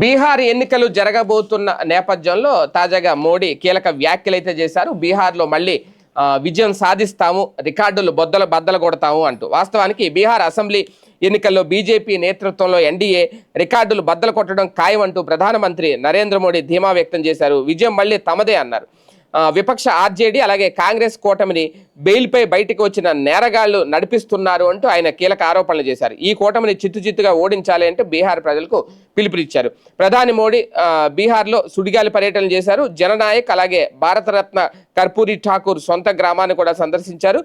బీహార్ ఎన్నికలు జరగబోతున్న నేపథ్యంలో తాజాగా మోడీ కీలక వ్యాఖ్యలు అయితే చేశారు. బీహార్లో మళ్ళీ విజయం సాధిస్తాము రికార్డులు బొద్దలు బద్దలు కొడతాము అంటూ. వాస్తవానికి బీహార్ అసెంబ్లీ ఎన్నికల్లో బీజేపీ నేతృత్వంలో ఎన్డీఏ రికార్డులు బద్దలు కొట్టడం ఖాయం అంటూ ప్రధానమంత్రి నరేంద్ర మోడీ ధీమా వ్యక్తం చేశారు. విజయం మళ్ళీ తమదే అన్నారు. విపక్ష ఆర్జేడీ అలాగే కాంగ్రెస్ కూటమిని బెయిల్పై బయటకు వచ్చిన నేరగాళ్ళు నడిపిస్తున్నారు అంటూ ఆయన కీలక ఆరోపణలు చేశారు. ఈ కూటమిని చిత్తు చిత్తుగా ఓడించాలి అంటూ బీహార్ ప్రజలకు పిలుపునిచ్చారు. ప్రధాని మోడీ బీహార్లో సుడిగాలి పర్యటన చేశారు. జననాయక్ అలాగే భారతరత్న కర్పూరి ఠాకూర్ సొంత గ్రామాన్ని కూడా సందర్శించారు.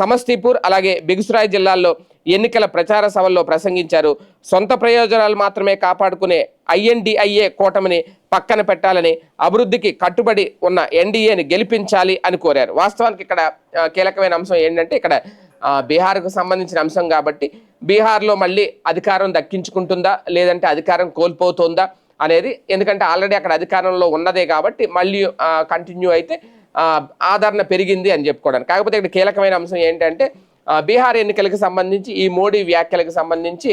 సమస్తీపూర్ అలాగే బెగుసరాయ్ జిల్లాల్లో ఎన్నికల ప్రచార సభల్లో ప్రసంగించారు. సొంత ప్రయోజనాలు మాత్రమే కాపాడుకునే ఐఎన్డిఐఏ కూటమిని పక్కన పెట్టాలని అభివృద్ధికి కట్టుబడి ఉన్న ఎన్డీఏని గెలిపించాలి అని కోరారు. వాస్తవానికి ఇక్కడ కీలకమైన అంశం ఏంటంటే ఇక్కడ బీహార్కు సంబంధించిన అంశం కాబట్టి బీహార్లో మళ్ళీ అధికారం దక్కించుకుంటుందా లేదంటే అధికారం కోల్పోతుందా అనేది ఎందుకంటే ఆల్రెడీ అక్కడ అధికారంలో ఉన్నదే కాబట్టి మళ్ళీ కంటిన్యూ అయితే ఆదరణ పెరిగింది అని చెప్పుకోవడానికి. కాకపోతే ఇక్కడ కీలకమైన అంశం ఏంటంటే బీహార్ ఎన్నికలకు సంబంధించి ఈ మోడీ వ్యాఖ్యలకు సంబంధించి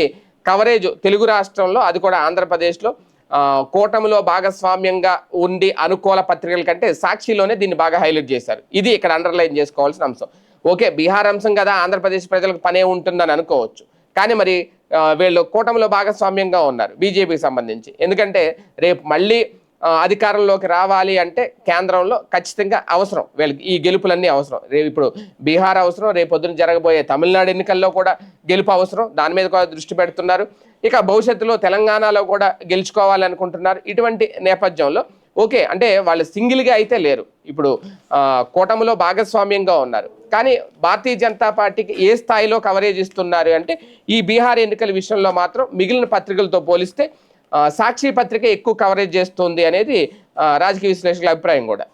కవరేజ్ తెలుగు రాష్ట్రంలో అది కూడా ఆంధ్రప్రదేశ్లో కూటమిలో భాగస్వామ్యంగా ఉండి అనుకూల పత్రికల కంటే సాక్షిలోనే దీన్ని బాగా హైలైట్ చేశారు. ఇది ఇక్కడ అండర్లైన్ చేసుకోవాల్సిన అంశం. ఓకే బీహార్ అంశం కదా ఆంధ్రప్రదేశ్ ప్రజలకు పనే ఉంటుందని అనుకోవచ్చు. కానీ మరి వీళ్ళు కూటమిలో భాగస్వామ్యంగా ఉన్నారు బీజేపీకి సంబంధించి. ఎందుకంటే రేపు మళ్ళీ అధికారంలోకి రావాలి అంటే కేంద్రంలో ఖచ్చితంగా అవసరం. వీళ్ళకి ఈ గెలుపులన్నీ అవసరం. రేపు ఇప్పుడు బీహార్ అవసరం రేపు పొద్దున జరగబోయే తమిళనాడు ఎన్నికల్లో కూడా గెలుపు అవసరం. దాని మీద కూడా దృష్టి పెడుతున్నారు. ఇక భవిష్యత్తులో తెలంగాణలో కూడా గెలుచుకోవాలనుకుంటున్నారు ఇటువంటి నేపథ్యంలో. ఓకే అంటే వాళ్ళు సింగిల్గా అయితే లేరు. ఇప్పుడు కూటమిలో భాగస్వామ్యంగా ఉన్నారు. కానీ భారతీయ జనతా పార్టీకి ఏ స్థాయిలో కవరేజ్ ఇస్తున్నారు అంటే ఈ బీహార్ ఎన్నికల విషయంలో మాత్రం మిగిలిన పత్రికలతో పోలిస్తే సాక్షి పత్రిక ఎక్కువ కవరేజ్ చేస్తుంది అనేది రాజకీయ విశ్లేషకుల అభిప్రాయం కూడా.